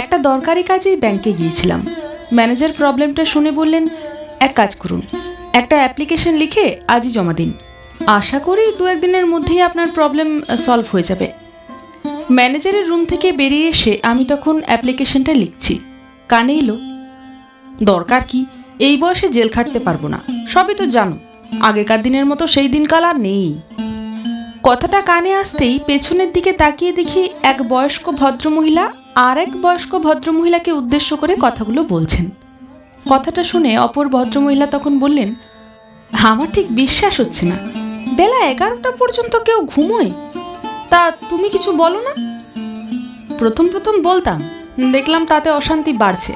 একটা দরকারি কাজেই ব্যাংকে গিয়েছিলাম। ম্যানেজার প্রবলেমটা শুনে বললেন, এক কাজ করুন, একটা অ্যাপ্লিকেশন লিখে আজই জমা দিন। আশা করি দু একদিনের মধ্যেই আপনার প্রবলেম সলভ হয়ে যাবে। ম্যানেজারের রুম থেকে বেরিয়ে এসে আমি তখন অ্যাপ্লিকেশনটা লিখছি। কানে এলো, দরকার কি? এই বয়সে জেল খাটতে পারব না। সবই তো জানো, আগেকার দিনের মতো সেই দিনকাল আর নেই। কথাটা কানে আসতেই পেছনের দিকে তাকিয়ে দেখি এক বয়স্ক ভদ্রমহিলা আর এক বয়স্ক ভদ্রমহিলাকে উদ্দেশ্য করে কথাগুলো বলছেন। কথাটা শুনে অপর ভদ্রমহিলা তখন বললেন, আমার ঠিক বিশ্বাস হচ্ছে না। বেলা এগারোটা পর্যন্ত কেউ ঘুমোয়। তা তুমি কিছু বলো না? প্রথম প্রথম বলতাম। দেখলাম তাতে অশান্তি বাড়ছে।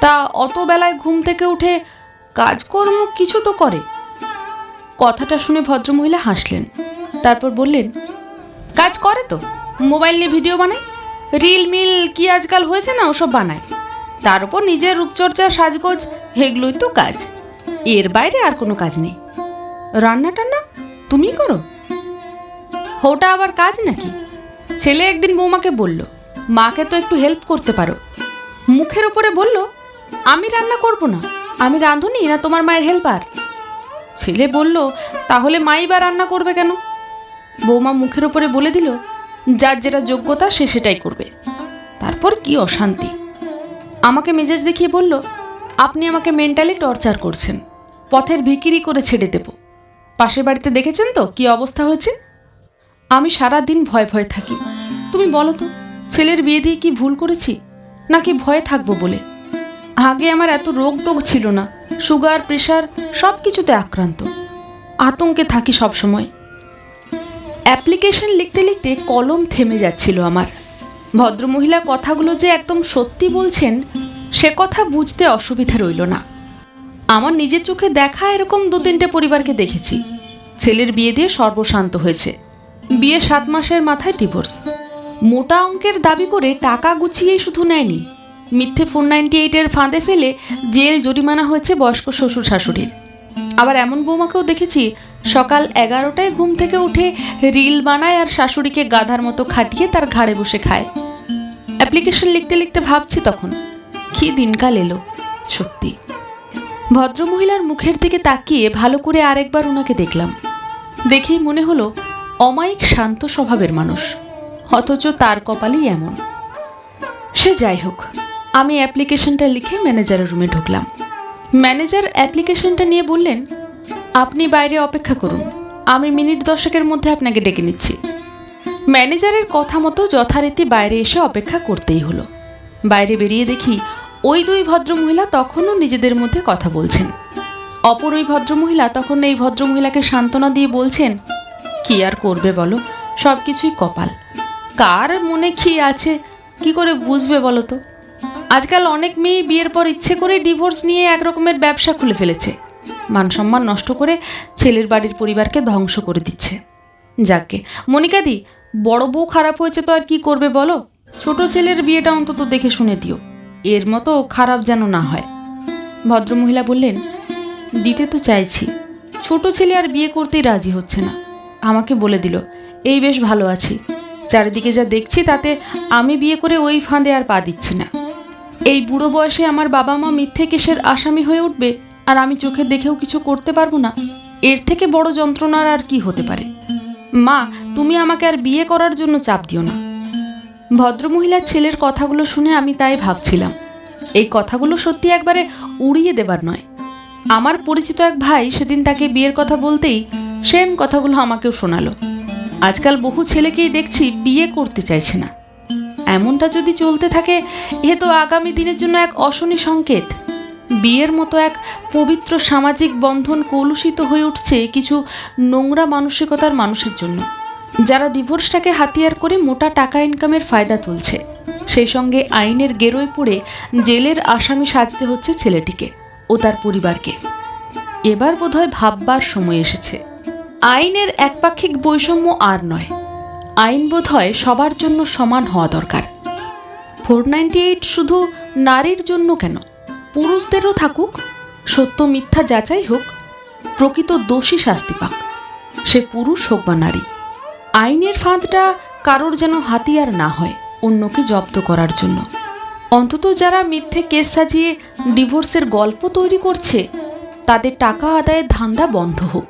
তা অত বেলায় ঘুম থেকে উঠে কাজকর্ম কিছু তো করে। কথাটা শুনে ভদ্রমহিলা হাসলেন। তারপর বললেন, কাজ করে তো। মোবাইল নিয়ে ভিডিও বানায়। রিল মিল কি আজকাল হয়েছে না ওসব বানায়? তার উপর নিজের রূপচর্চা, সাজগোজ, এগুলোই তো কাজ। এর বাইরে আর কোনো কাজ নেই। রান্না টান্না তুমি করো। ওটা আবার কাজ নাকি? ছেলে একদিন বৌমাকে বলল, মাকে তো একটু হেল্প করতে পারো। মুখের ওপরে বলল, আমি রান্না করব না। আমি রাঁধুনি না, তোমার মায়ের হেল্পার ছেলে বলল, তাহলে মাই বা রান্না করবে কেন? বৌমা মুখের ওপরে বলে দিল, যার যেটা যোগ্যতা সে সেটাই করবে। তারপর কি অশান্তি? আমাকে মেজাজ দেখিয়ে বলল, আপনি আমাকে মেন্টালি টর্চার করছেন। পথের ভিকিরি করে ছেড়ে দেব। পাশের বাড়িতে দেখেছেন তো কি অবস্থা হয়েছে? আমি সারা দিন ভয় ভয় থাকি। তুমি বলো তো, ছেলের বিয়ে দিয়ে কি ভুল করেছি? নাকি ভয়ে থাকব বলে? আগে আমার এত রোগ টোগ ছিল না। সুগার, প্রেশার সব কিছুতে আক্রান্ত। আতঙ্কে থাকি সব সময় অ্যাপ্লিকেশন লিখতে লিখতে কলম থেমে যাচ্ছিল আমার। ভদ্রমহিলা কথাগুলো যে একদম সত্যি বলছেন, সে কথা বুঝতে অসুবিধা রইল না। আমার নিজের চোখে দেখা এরকম দু তিনটে পরিবারকে দেখেছি। ছেলের বিয়ে দিয়ে সর্বশান্ত হয়েছে। বিয়ে সাত মাসের মাথায় ডিভোর্স। মোটা অঙ্কের দাবি করে টাকা গুছিয়েই শুধু নেয়নি। মিথ্যে ফোর নাইনটি এইটের ফাঁদে ফেলে জেল জরিমানা হয়েছে বয়স্ক শ্বশুর শাশুড়ির। আবার এমন বৌমাকেও দেখেছি সকাল এগারোটায় ঘুম থেকে উঠে রিল বানায় আর শাশুড়িকে গাধার মতো খাটিয়ে তার ঘাড়ে বসে খায়। অ্যাপ্লিকেশন লিখতে লিখতে ভাবছি তখন, কি দিনকাল এলো, সত্যি। ভদ্রমহিলার মুখের দিকে তাকিয়ে ভালো করে আরেকবার ওনাকে দেখলাম। দেখেই মনে হলো, অমায়িক শান্ত স্বভাবের মানুষ, অথচ তার কপালই এমন। সে যাই হোক, আমি অ্যাপ্লিকেশনটা লিখে ম্যানেজারের রুমে ঢুকলাম। ম্যানেজার অ্যাপ্লিকেশনটা নিয়ে বললেন আপনি বাইরে অপেক্ষা করুন। আমি মিনিট দশকের মধ্যে আপনাকে ডেকে নিচ্ছি। ম্যানেজারের কথা মতো যথারীতি বাইরে এসে অপেক্ষা করতেই হলো। বাইরে বেরিয়ে দেখি ওই দুই ভদ্রমহিলা তখনও নিজেদের মধ্যে কথা বলছেন। অপর ওই ভদ্রমহিলা তখন এই ভদ্রমহিলাকে সান্ত্বনা দিয়ে বলছেন, কি আর করবে বলো? সব কিছুই কপাল। কার মনে কি আছে? কি করে বুঝবে বলো তো? আজকাল অনেক মেয়ে বিয়ের পর ইচ্ছে করে ডিভোর্স নিয়ে এক রকমের ব্যবসা খুলে ফেলেছে। মান সম্মান নষ্ট করে ছেলের বাড়ির পরিবারকে ধ্বংস করে দিচ্ছে। যাকে। মনিকাদি বড় বউ খারাপ হয়েছে তো আর কি করবে বলো? ছোট ছেলের বিয়েটা অন্তত দেখে শুনে দিও। এর মতো খারাপ যেন না হয়। ভদ্রমহিলা বললেন, দিতে তো চাইছি। ছোট ছেলে আর বিয়ে করতেই রাজি হচ্ছে না। আমাকে বলে দিল, এই বেশ ভালো আছি। চারিদিকে যা দেখছি তাতে আমি বিয়ে করে ওই ফাঁদে আর পা দিচ্ছি না। এই বুড়ো বয়সে আমার বাবা মা মিথ্যে কেসের আসামি হয়ে উঠবে আর আমি চোখে দেখেও কিছু করতে পারব না? এর থেকে বড় যন্ত্রণার আর কি হতে পারে? মা, তুমি আমাকে আর বিয়ে করার জন্য চাপ দিও না। ভদ্রমহিলার ছেলের কথাগুলো শুনে আমি তাই ভাবছিলাম। এই কথাগুলো সত্যি একবারে উড়িয়ে দেবার নয়। আমার পরিচিত এক ভাই সেদিন তাকে বিয়ের কথা বলতেই সেম কথাগুলো আমাকেও শোনালো। আজকাল বহু ছেলেকেই দেখছি বিয়ে করতে চাইছে না। এমনটা যদি চলতে থাকে, এ তো আগামী দিনের জন্য এক অশনি সংকেত। বিয়ের মতো এক পবিত্র সামাজিক বন্ধন কলুষিত হয়ে উঠছে কিছু নোংরা মানসিকতার মানুষের জন্য। যারা ডিভোর্সটাকে হাতিয়ার করে মোটা টাকা ইনকামের ফায়দা তুলছে, সেই সঙ্গে আইনের গেরোয় পড়ে জেলের আসামি সাজতে হচ্ছে ছেলেটিকে ও তার পরিবারকে। এবার বোধহয় ভাববার সময় এসেছে। আইনের একপাক্ষিক বৈষম্য আর নয়, আইন বোধহয় সবার জন্য সমান হওয়া দরকার। ফোর নাইনটি এইট শুধু নারীর জন্য কেন? পুরুষদেরও থাকুক, সত্য মিথ্যা যাচাই হোক, প্রকৃত দোষী শাস্তি পাক। সে পুরুষ হোক বা নারী, আইনের ফাঁদটা কারোর যেন হাতিয়ার না হয়, অন্যকে জব্দ করার জন্য। অন্তত যারা মিথ্যে কেস সাজিয়ে ডিভোর্সের গল্প তৈরি করছে, তাদের টাকা আদায়ের ধান্দা বন্ধ হোক।